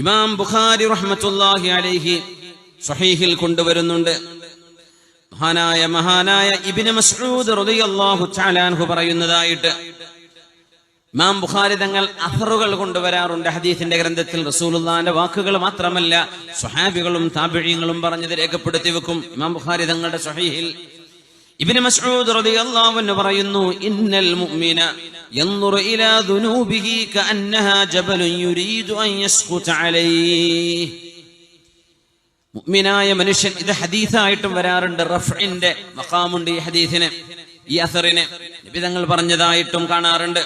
ഇമാം ബുഖാരി റഹ്മത്തുല്ലാഹി അലൈഹി സ്വഹീഹിൽ കൊണ്ടുവരുന്നുണ്ട്. മഹാനായ മഹാനായ ഇബിന് മസ്ഊദ് റളിയല്ലാഹു തആല അൻഹു പറയുന്നതായിട്ട് ഇമാം ബുഖാരി തങ്ങൾ അഹറുകൾ കൊണ്ടുവരാറുണ്ട്. ഹദീസിന്റെ ഗ്രന്ഥത്തിൽ റസൂലുള്ളാന്റെ വാക്കുകൾ മാത്രമല്ല സ്വഹാബികളും താബിഈങ്ങളും പറഞ്ഞത് രേഖപ്പെടുത്തി വെക്കും. ഇമാം ബുഖാരി തങ്ങളുടെ സ്വഹീഹിൽ ഇബ്നു മസ്ഊദ് റളിയല്ലാഹു അൻഹു പറയുന്നു ഇന്നൽ മുഅ്മിന യൻദുറു ഇലാ ദുനൂബിഹി കഅന്നഹാ ജബലുൻ യുരീദു അൻ യസ്ഖുത അലൈഹി. മുഅ്മിനായ മനുഷ്യൻ ഇത് ഹദീസായിട്ടും വരാറുണ്ട് റഫ്ഇന്റെ മഖാമുണ്ട് ഈ ഹദീസിന് ഈ അസറിന് നബി തങ്ങൾ പറഞ്ഞതായിട്ടും കാണാറുണ്ട്.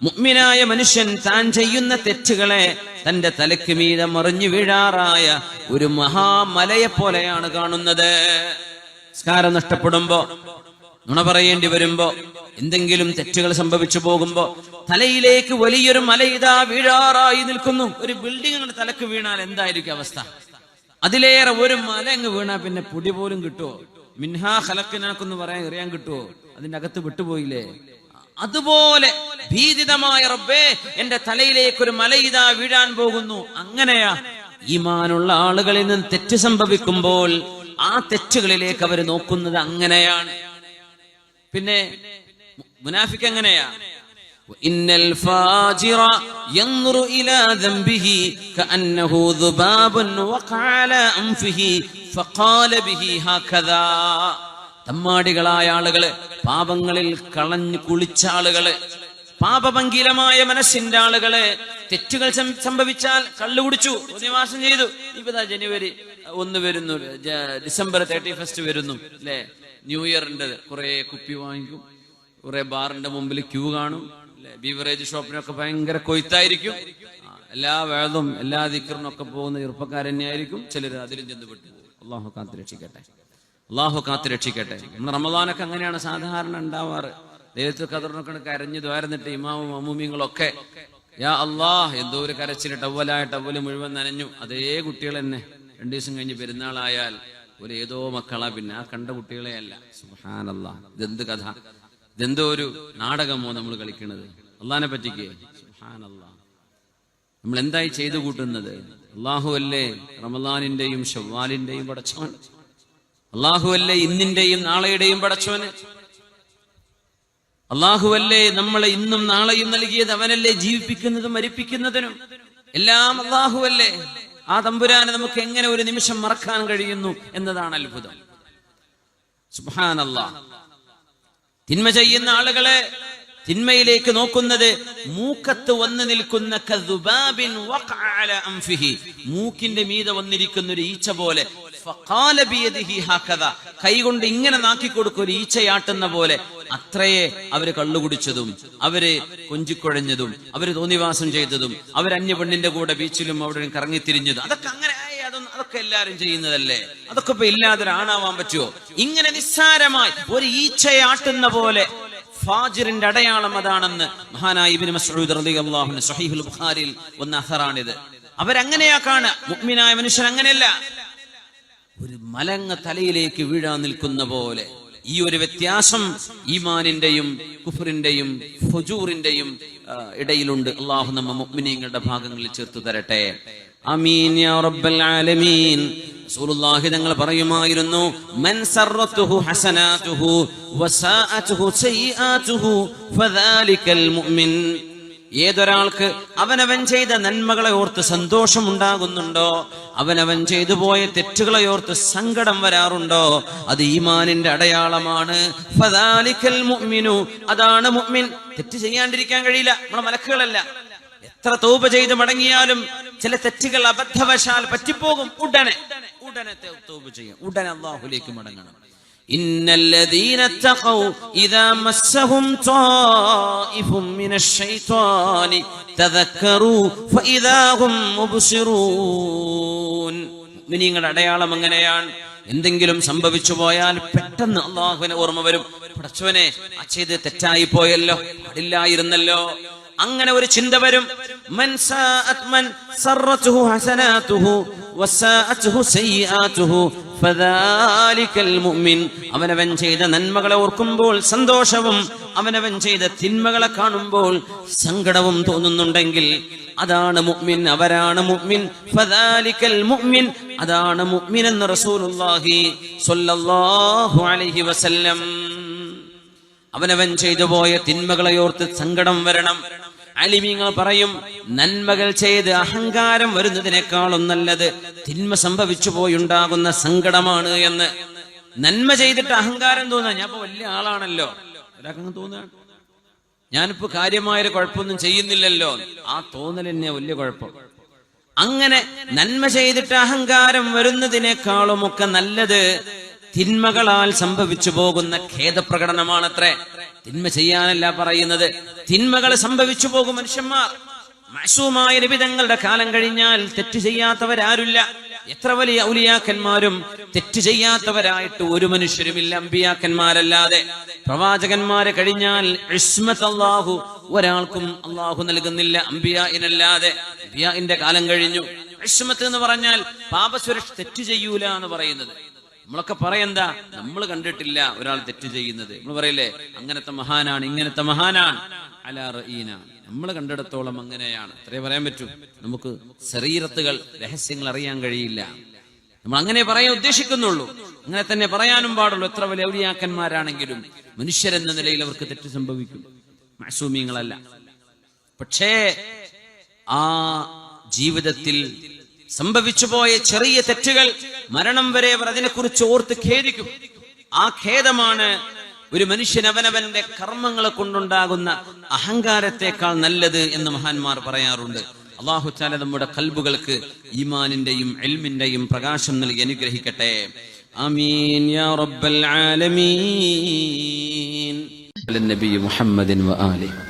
മുഅ്മിനായ മനുഷ്യൻ താൻ ചെയ്യുന്ന തെറ്റുകളെ തന്റെ തലയ്ക്ക് മീതെ മറിഞ്ഞു വീഴാറായ ഒരു മഹാമലയെ പോലെയാണ് കാണുന്നത്. സ്കാരം നഷ്ടപ്പെടുമ്പോ നുണ പറയേണ്ടി വരുമ്പോ എന്തെങ്കിലും തെറ്റുകൾ സംഭവിച്ചു പോകുമ്പോ തലയിലേക്ക് വലിയൊരു മല ഇതാ വീഴാറായി നിൽക്കുന്നു. ഒരു ബിൽഡിംഗ് തലക്ക് വീണാൽ എന്തായിരിക്കും അവസ്ഥ? അതിലേറെ ഒരു മല അങ്ങ് വീണാ പിന്നെ പൊടി പോലും കിട്ടുമോ മിൻഹാ ഖലക്കിനൊന്ന് പറയാൻ എറിയാൻ കിട്ടുമോ അതിന്റെ അകത്ത് വിട്ടുപോയില്ലേ? അതുപോലെ ഭീതിതമായ റബ്ബേ എന്റെ തലയിലേക്ക് ഒരു മല ഇതാ വീഴാൻ പോകുന്നു. അങ്ങനെയാ. ഈമാനുള്ള ആളുകളിൽ നിന്ന് തെറ്റ് സംഭവിക്കുമ്പോൾ ആ തെറ്റുകളിലേക്ക് അവർ നോക്കുന്നത് അങ്ങനെയാണ് പിന്നെ മുനാഫിക്ക് എങ്ങനെയാ إن الفاجر ينظر إلى ذنبه كأنه ذباب وقع على أنفه فقال به هكذا തമ്മാടികളായ ആളുകള് പാപങ്ങളിൽ കളഞ്ഞു കുളിച്ച ആളുകള് പാപഭംഗീലമായ മനസ്സിന്റെ ആളുകള് തെറ്റുകൾ സം- സംഭവിച്ചാൽ കള്ളു കുടിച്ചു നിവാസം ചെയ്തു ഇപ്പതാ ജനുവരി ഒന്ന് വരുന്നു. ഡിസംബർ തേർട്ടി ഫസ്റ്റ് വരുന്നു. അല്ലെ ന്യൂ ഇയറിന്റെ കുറെ കുപ്പി വാങ്ങിക്കും. കുറെ ബാറിന്റെ മുമ്പിൽ ക്യൂ കാണും. അല്ലെ ബീവറേജ് ഷോപ്പിനൊക്കെ ഭയങ്കര കൊയ്ത്തായിരിക്കും. എല്ലാ വേദവും എല്ലാ ദിക്കറിനും ഒക്കെ പോകുന്ന ചെറുപ്പക്കാരൻ ആയിരിക്കും ചിലർ അതിലും ചെന്ന് വിട്ടു അള്ളാഹു കാത്ത് രക്ഷിക്കട്ടെ. അള്ളാഹു കാത്ത് രക്ഷിക്കട്ടെ. നമ്മൾ റമദാനൊക്കെ അങ്ങനെയാണ് സാധാരണ ഉണ്ടാവാറ്. ദൈവത്തിൽ കതറിനൊക്കെ കരഞ്ഞു ദ്വാരന്നിട്ട് ഇമാമും അമ്മൂമിങ്ങളൊക്കെ യാ അള്ളാഹ് എന്തോ ഒരു കരച്ചിൽ ടവലായ ടവൽ മുഴുവൻ നനഞ്ഞു. അതേ കുട്ടികൾ തന്നെ. രണ്ടു ദിവസം കഴിഞ്ഞ് പെരുന്നാളായാൽ ഒരു ഏതോ മക്കളാ പിന്നെ ആ കണ്ട കുട്ടികളെ അല്ല. സുഹാനല്ല ഇതെന്ത് കഥ? ഇതെന്തോ ഒരു നാടകമോ നമ്മൾ കളിക്കണത്? അള്ളഹാനെ പറ്റിക്ക്. സുഹാനല്ല നമ്മൾ എന്തായി ചെയ്തു കൂട്ടുന്നത്? അള്ളാഹു അല്ലേ റമദാനിന്റെയും ഷവ്വാലിന്റെയും പടച്ചവൻ. അള്ളാഹു അല്ലേ ഇന്നിന്റെയും നാളെയുടെയും പടച്ചവന് അള്ളാഹു അല്ലേ നമ്മളെ ഇന്നും നാളെയും നൽകിയത്? അവനല്ലേ ജീവിപ്പിക്കുന്നതും മരിപ്പിക്കുന്നതിനും. എല്ലാം അള്ളാഹു അല്ലേ? ആ തമ്പുരാനെ നമുക്ക് എങ്ങനെ ഒരു നിമിഷം മറക്കാൻ കഴിയുന്നു എന്നതാണ് അത്ഭുതം. തിന്മ ചെയ്യുന്ന ആളുകളെ തിന്മയിലേക്ക് നോക്കുന്നത് മൂക്കത്ത് വന്നു നിൽക്കുന്ന. മൂക്കിന്റെ മീതെ വന്നിരിക്കുന്ന ഒരു ഈച്ച പോലെ. കൈകൊണ്ട് ഇങ്ങനെ നാക്കി കൊടുക്കും ഒരു ഈച്ചയാട്ടുന്ന പോലെ. അത്രയെ അവർ കള്ളുകുടിച്ചതും അവർ കൊഞ്ചിക്കുഴഞ്ഞതും അവർ തോന്നിവാസം ചെയ്തതും അവരന്യ പെണ്ണിന്റെ കൂടെ ബീച്ചിലും അവിടെ കറങ്ങിത്തിരിഞ്ഞതും. അതൊക്കെ അങ്ങനെ അതൊക്കെ എല്ലാരും ചെയ്യുന്നതല്ലേ? അതൊക്കെ ഇപ്പൊ ഇല്ലാതെ ഒരാണാവാൻ പറ്റുമോ ഇങ്ങനെ നിസ്സാരമായി ഒരു ഈച്ചയാട്ടുന്ന പോലെ ഫാജിറിന്റെ അടയാളം അതാണെന്ന് മഹാനായി ഇബ്നു മസ്ഊദ് റളിയല്ലാഹു അൻഹു വന്ന അഹറാണിത് അവരങ്ങനെയാ കാണുക മുഅ്മിനായ മനുഷ്യൻ അങ്ങനെയല്ല. ഒരു മലങ്ങ തലയിലേക്ക് വീഴാൻ നിൽക്കുന്ന പോലെ ഈ ഒരു വ്യത്യാസം ഈമാനിന്റെയും കുഫറിന്റെയും ഫുജൂറിന്റെയും ഇടയിലുണ്ട്. അള്ളാഹു നമ്മ മുക്മിനീങ്ങളുടെ ഭാഗങ്ങളിൽ ചേർത്ത് തരട്ടെ. അമീൻ യാ റബ്ബൽ ആലമീൻ. റസൂലുള്ളാഹി തങ്ങൾ പറയുമായിരുന്നു മൻ ഹസനാതുഹു ഫദാലിക്കൽ മുഅ്മിൻ. ഏതൊരാൾക്ക് അവനവൻ ചെയ്ത നന്മകളെ ഓർത്ത് സന്തോഷം ഉണ്ടാകുന്നുണ്ടോ അവനവൻ ചെയ്തു പോയ തെറ്റുകളെ ഓർത്ത് സങ്കടം വരാറുണ്ടോ? അത് ഈമാനിന്റെ അടയാളമാണ്. ഫദാലിക്കൽ അതാണ് മുഅ്മിൻ. തെറ്റ് ചെയ്യാണ്ടിരിക്കാൻ കഴിയില്ല. നമ്മളെ മലക്കുകളല്ല. എത്ര തോപ ചെയ്ത് മടങ്ങിയാലും ചില തെറ്റുകൾ അബദ്ധവശാൽ പറ്റിപ്പോകും ഉടനെ ഉടനെ തോപ ചെയ്യും ഉടനെ അള്ളാഹുലേക്ക് മടങ്ങണം إن الذين اتقوا إذا مسهم طائف من الشيطان تذكروا فإذا هم مبصرون നിങ്ങളുടെ അടയാളം എങ്ങനെയാണ് എന്തെങ്കിലും സംഭവിച്ചു പോയാൽ പെട്ടെന്ന് അള്ളാഹുവിനെ ഓർമ്മ വരും പടച്ചവനെ ആ ചെയ്ത് തെറ്റായി പോയല്ലോ പാടില്ലായിരുന്നല്ലോ അങ്ങനെ ഒരു ചിന്ത വരും. അവനവൻ ചെയ്ത നന്മകളെ ഓർക്കുമ്പോൾ സന്തോഷവും അവനവൻ ചെയ്ത തിന്മകളെ കാണുമ്പോൾ സങ്കടവും തോന്നുന്നുണ്ടെങ്കിൽ അതാണ് മുഅ്മിൻ അവരാണ് മുഅ്മിൻ. ഫദാലിക്കൽ മുഅ്മിൻ അതാണ് മുഅ്മിൻ എന്ന് റസൂലുള്ളാഹി സ്വല്ലല്ലാഹു അലൈഹി വസല്ലം. അവനവൻ ചെയ്തു പോയ തിന്മകളെ ഓർത്ത് സങ്കടം വരണം. അലിമീങ്ങൾ പറയും നന്മകൾ ചെയ്ത് അഹങ്കാരം വരുന്നതിനേക്കാളും നല്ലത് തിന്മ സംഭവിച്ചു പോയുണ്ടാകുന്ന സങ്കടമാണ് എന്ന്. നന്മ ചെയ്തിട്ട് അഹങ്കാരം തോന്നുക ഞാൻ ഇപ്പൊ വലിയ ആളാണല്ലോ. ഒരാൾക്കങ്ങ് തോന്നുകയാണ് ഞാനിപ്പോ കാര്യമായൊരു കുഴപ്പമൊന്നും ചെയ്യുന്നില്ലല്ലോ. ആ തോന്നൽ തന്നെ വലിയ കുഴപ്പം. അങ്ങനെ നന്മ ചെയ്തിട്ട് അഹങ്കാരം വരുന്നതിനേക്കാളും ഒക്കെ നല്ലത് തിന്മകളാൽ സംഭവിച്ചു പോകുന്ന ഖേദപ്രകടനമാണത്രേ. തിന്മ ചെയ്യാനല്ല പറയുന്നത്. തിന്മകൾ സംഭവിച്ചു പോകും മനുഷ്യന്മാർ. മാസുമായ രവിതങ്ങളുടെ കാലം കഴിഞ്ഞാൽ തെറ്റ് ചെയ്യാത്തവരാരുമില്ല. എത്ര വലിയ ഔലിയാക്കന്മാരും തെറ്റ് ചെയ്യാത്തവരായിട്ട് ഒരു മനുഷ്യരുമില്ല അമ്പിയാക്കന്മാരല്ലാതെ. പ്രവാചകന്മാരെ കഴിഞ്ഞാൽ അള്ളാഹു ഒരാൾക്കും അള്ളാഹു നൽകുന്നില്ല അമ്പിയായിനല്ലാതെ അമ്പിയാന്റെ കാലം കഴിഞ്ഞു. ഇസ്മത്ത് എന്ന് പറഞ്ഞാൽ പാപസുരക്ഷ തെറ്റ് ചെയ്യൂല എന്ന് പറയുന്നത്. നമ്മളൊക്കെ പറയെന്താ? നമ്മൾ കണ്ടിട്ടില്ല ഒരാൾ തെറ്റ് ചെയ്യുന്നത്. നമ്മൾ പറയില്ലേ? അങ്ങനത്തെ മഹാനാണ് ഇങ്ങനത്തെ മഹാനാണ്. അലാറീന നമ്മൾ കണ്ടിടത്തോളം അങ്ങനെയാണ്. അത്രേ പറയാൻ പറ്റൂ. നമുക്ക് ശരീരത്തുകൾ രഹസ്യങ്ങൾ അറിയാൻ കഴിയില്ല. നമ്മൾ അങ്ങനെ പറയാൻ ഉദ്ദേശിക്കുന്നുള്ളൂ. അങ്ങനെ തന്നെ പറയാനും പാടുള്ളൂ. എത്ര വലിയ ഔലിയാക്കന്മാരാണെങ്കിലും മനുഷ്യരെന്ന നിലയിൽ അവർക്ക് തെറ്റ് സംഭവിക്കും. മാസൂമിയങ്ങളല്ല പക്ഷേ ആ ജീവിതത്തിൽ സംഭവിച്ചു പോയ ചെറിയ തെറ്റുകൾ മരണം വരെ അവർ അതിനെക്കുറിച്ച് ഓർത്ത് ഖേദിക്കും. ആ ഖേദമാണ് ഒരു മനുഷ്യൻ അവനവന്റെ കർമ്മങ്ങളെ കൊണ്ടുണ്ടാകുന്ന അഹങ്കാരത്തെക്കാൾ നല്ലത് എന്ന് മഹാന്മാർ പറയാറുണ്ട്. അള്ളാഹു ചാല നമ്മുടെ കൽബുകൾക്ക് ഈമാനിന്റെയും എൽമിന്റെയും പ്രകാശം നൽകി അനുഗ്രഹിക്കട്ടെ. ആമീൻ യാ റബ്ബൽ ആലമീൻ. നബി മുഹമ്മദിൻ വആലിഹി